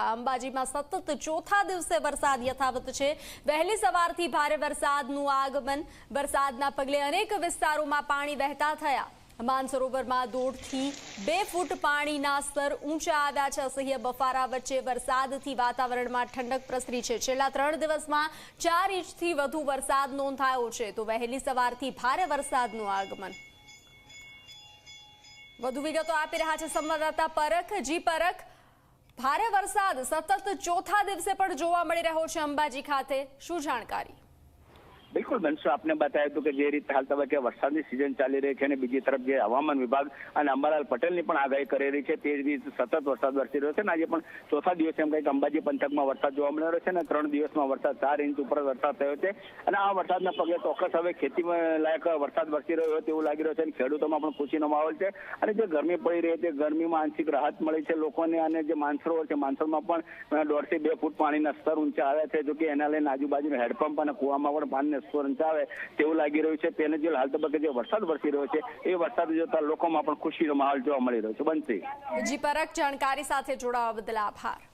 અંબાજીમાં સતત ચોથા દિવસે વરસાદ યથાવત છે. વહેલી સવારથી ભારે વરસાદનું આગમન. વરસાદના પગલે અનેક વિસ્તારોમાં પાણી વહેતા થયા. માનસરોવરમાં દોઢથી બે ફૂટ પાણીના સ્તર ઊંચા આવ્યા છે. અસહ્ય બફારા વચ્ચે વરસાદથી વાતાવરણમાં ઠંડક પ્રસરી છે. છેલ્લા ત્રણ દિવસમાં ચાર ઇંચથી વધુ વરસાદ નોંધાયો છે. તો વહેલી સવારથી ભારે વરસાદનું આગમન. વધુ વિગતો આપી રહ્યા છે સંવાદદાતા પરખ. જી પરખ ભારે વરસાદ સતત ચોથા દિવસે પણ જોવા મળી રહ્યો છે અંબાજી ખાતે. શું જાણકારી? બિલકુલ બનશો. આપને બતાવ્યું હતું કે જે રીતે હાલ તબક્કે વરસાદની સિઝન ચાલી રહી છે અને બીજી તરફ જે હવામાન વિભાગ અને અંબાલાલ પટેલની પણ આગાહી કરી રહી છે, તે જ રીતે સતત વરસાદ વરસી રહ્યો છે અને આજે પણ ચોથા દિવસે એમ કંઈક અંબાજી પંથકમાં વરસાદ જોવા મળી રહ્યો છે અને ત્રણ દિવસમાં વરસાદ ચાર ઇંચ ઉપર વરસાદ થયો છે અને આ વરસાદના પગલે ચોક્કસ હવે ખેતીમાં લાયક વરસાદ વરસી રહ્યો હોય તેવું લાગી રહ્યું છે અને ખેડૂતોમાં પણ ખુશીનો માહોલ છે અને જે ગરમી પડી રહી છે ગરમીમાં આંશિક રાહત મળી છે લોકોને અને જે માનસરોવર છે માનસરોમાં પણ દોઢથી બે ફૂટ પાણીના સ્તર ઊંચા આવ્યા છે જો કે એના લઈને આજુબાજુના હેડપંપ અને કુવામાં પણ પાણીના સ્તર આવે તેવું લાગી રહ્યું છે. તેને જે હાલ તબક્કે જે વરસાદ વરસી રહ્યો છે, એ વરસાદ જોતા લોકોમાં પણ ખુશીનો માહોલ જોવા મળી રહ્યો છે. બનશે. જી પરખ જાણકારી સાથે જોડાવા બદલ આભાર.